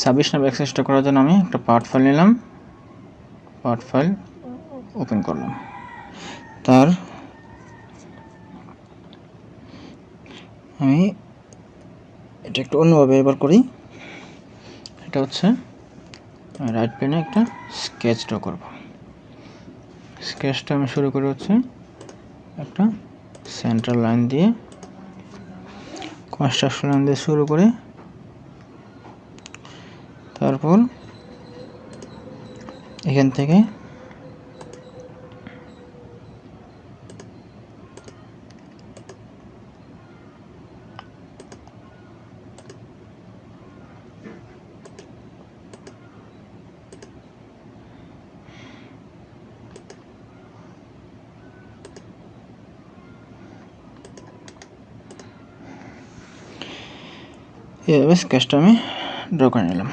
ছাব্বিশ নাম্বার এক্সারসাইজটা করার জন্য আমি একটা পার্ট ফাইল নিলাম। পার্ট ফাইল ওপেন করলাম। তার আমি এটা একটু অন্যভাবে এবার করি। এটা হচ্ছে রাইট পেনে একটা স্কেচ ড্র করব। স্কেচটা আমি শুরু করে হচ্ছে একটা সেন্ট্রাল লাইন দিয়ে কনস্ট্রাকশন লাইন দিয়ে শুরু করে তারপর এখান থেকে। এভাবে স্কেচটা আমি ড্র করে নিলাম।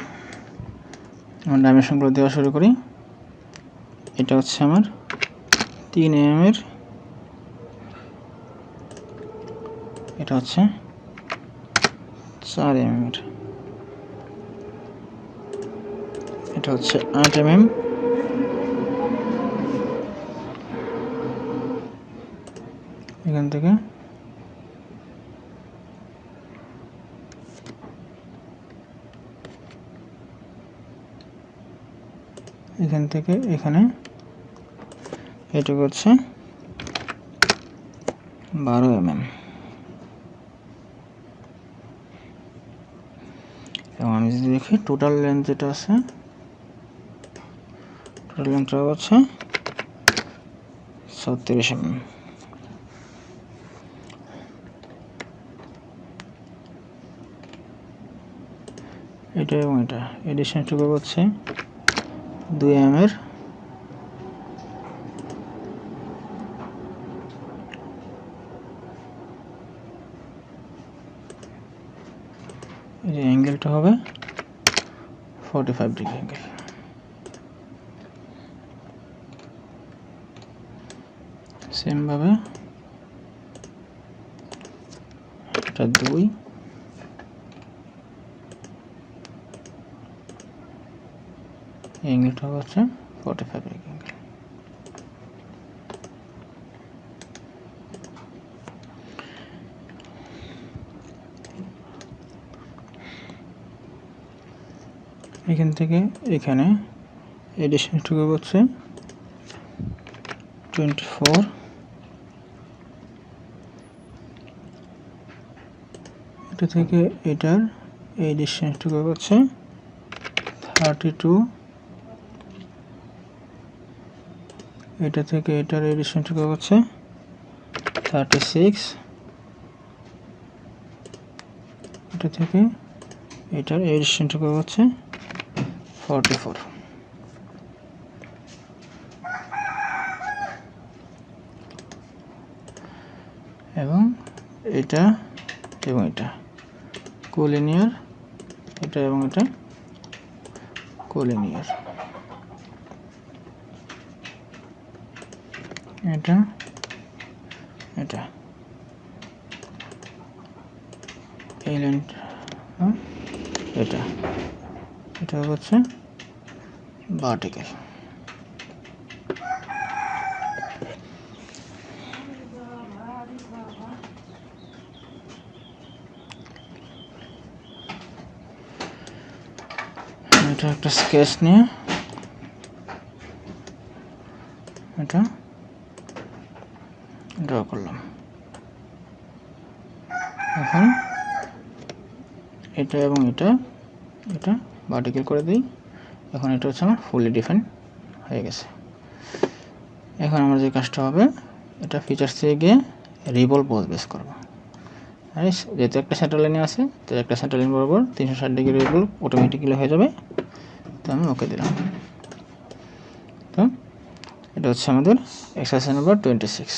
আমার ডাইমেনশনগুলো দেওয়া শুরু করি। এটা হচ্ছে আমার তিন এম এর, এটা হচ্ছে চার এম এর। এটা হচ্ছে আট এম এম। এখান থেকে এখান থেকে এখানে এটুকু হচ্ছে বারো এম এম এবং আমি যদি দেখি টোটাল লেন্থ যেটা আছে টোটাল লেন্থটা হচ্ছে ছত্রিশ এম এটা এবং এটা। এডিশনটুকু হচ্ছে দুই এম এর এই যে অ্যাঙ্গেলটা হবে ফর্টি ফাইভ ডিগ্রি অ্যাঙ্গেল সেমভাবে এটা দুই অ্যাঙ্গেলটা হচ্ছে ফর্টি ফাইভ অ্যাঙ্গেল এখান থেকে এখানে এডিশনটুকু হচ্ছে টোয়েন্টি ফোর এটা থেকে এটার এই ডিস্টেন্সটুকু হচ্ছে থার্টি টু এটা থেকে এটার ডিস্টেন্সটুকু হচ্ছে থার্টি সিক্স এটা থেকে এটার ডিস্টেন্সটুকু হচ্ছে ফর্টি ফোর এবং এটা এবং এটা। কোলিনিয়ার এটা এবং এটা কোলিনিয়ার এটা। এটা। এই লাইনটা এটা। এটা হচ্ছে ভার্টিক্যাল এটা একটা স্কেচ নিয়ে। এটা। ড্র করলাম। এখন এটা এবং এটা এটা ভার্টিক্যাল করে দিই। এখন এটা হচ্ছে আমার ফুলি ডিফাইন হয়ে গেছে। এখন আমার যে কাজটা হবে এটা ফিচার্স থেকে গিয়ে রিভলভ বোঝ বেস করব। যেহেতু একটা সেন্টার আছে, তো একটা সেন্টার বরাবর তিনশো ষাট ডিগ্রি রিভলভ অটোমেটিক্যালি হয়ে যাবে। তো আমি ওকে দিলাম। তো এটা হচ্ছে আমাদের এক্সারসাইজ নাম্বার টোয়েন্টি সিক্স